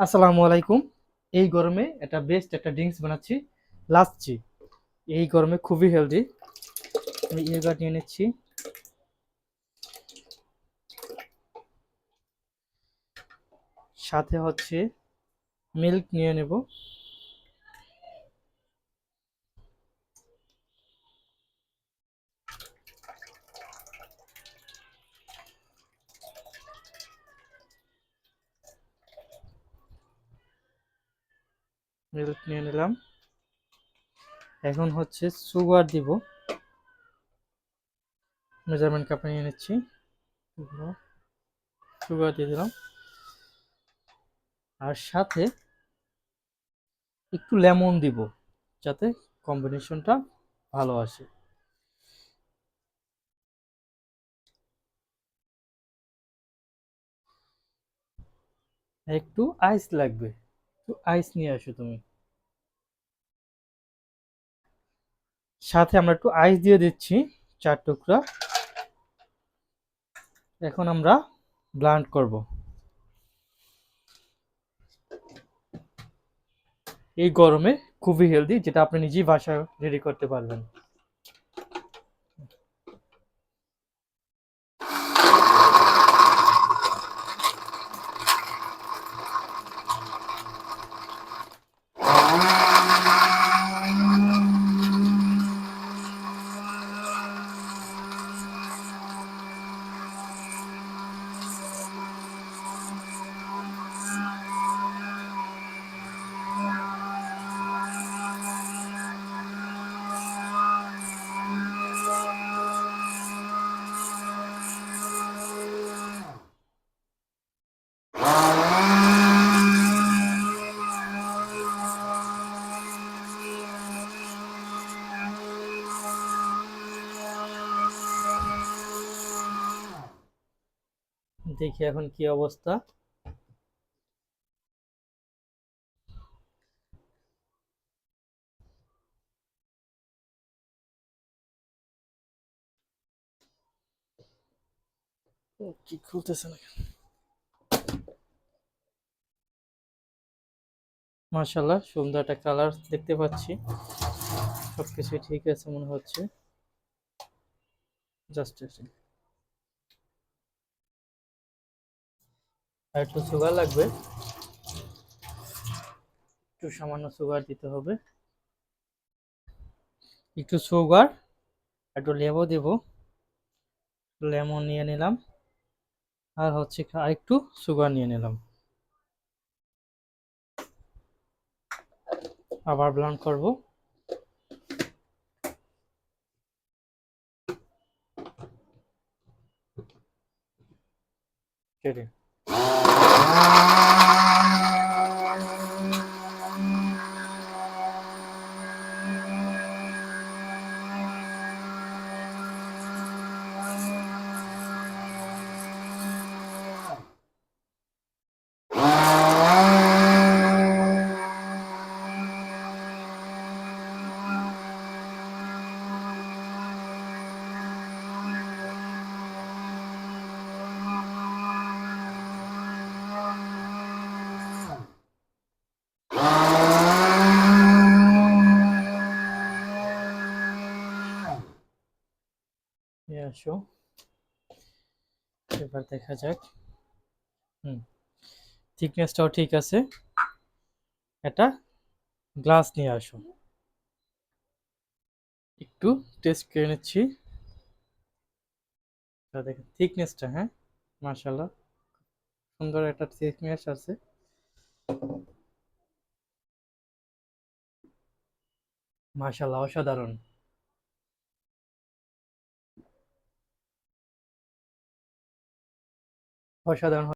আসসালামু আলাইকুম। এই গরমে এটা বেস্ট একটা ড্রিঙ্কস বানাচ্ছি। লাচ্ছি। এই গরমে খুবই হেলদি আমি ইয়োগার্ট নিয়ে নিচ্ছি। সাথে হচ্ছে মিল্ক নিয়ে নেব। মিল্ক নিয়ে নিলাম। এখন হচ্ছে সুগার দিব। মেজারমেন্ট কাপে নিয়ে নিচ্ছি। সুগার দিয়ে দিলাম। আর সাথে একটু লেমন দিব, যাতে কম্বিনেশনটা ভালো আসে। একটু আইস লাগবে। আইস নিয়ে আসো তুমি। সাথে আমরা একটু আইস দিয়ে দিচ্ছি চার টুকরা। এখন আমরা ব্লান্ড করব। এই গরমে খুবই হেলদি যেটা আপনি নিজেই বাসায় রেডি করতে পারবেন। দেখি এখন কি অবস্থা। কি খুলতেছে না মাশাল্লাহ সুন্দর একটা কালার দেখতে পাচ্ছি। সবকিছু ঠিক আছে মনে হচ্ছে। জাস্ট আর একটু সুগার লাগবে। একটু সামান্য সুগার দিতে হবে। একটু সুগার একটু লেবু দেব। লেমন নিয়ে নিলাম। আর হচ্ছে আর একটু সুগার নিয়ে নিলাম। আবার ব্লান্ড করব। রেডি নিয়ে আসো এবার দেখা যাক। হুম থিকনেসটাও ঠিক আছে। একটা গ্লাস নিয়ে আসো। একটু টেস্ট করে নিচ্ছি। দেখেন থিকনেসটা হ্যাঁ? মার্শাল্লাহ সুন্দর একটা থিকনেস আছে। মার্শাল্লাহ অসাধারণ। অসাধারণ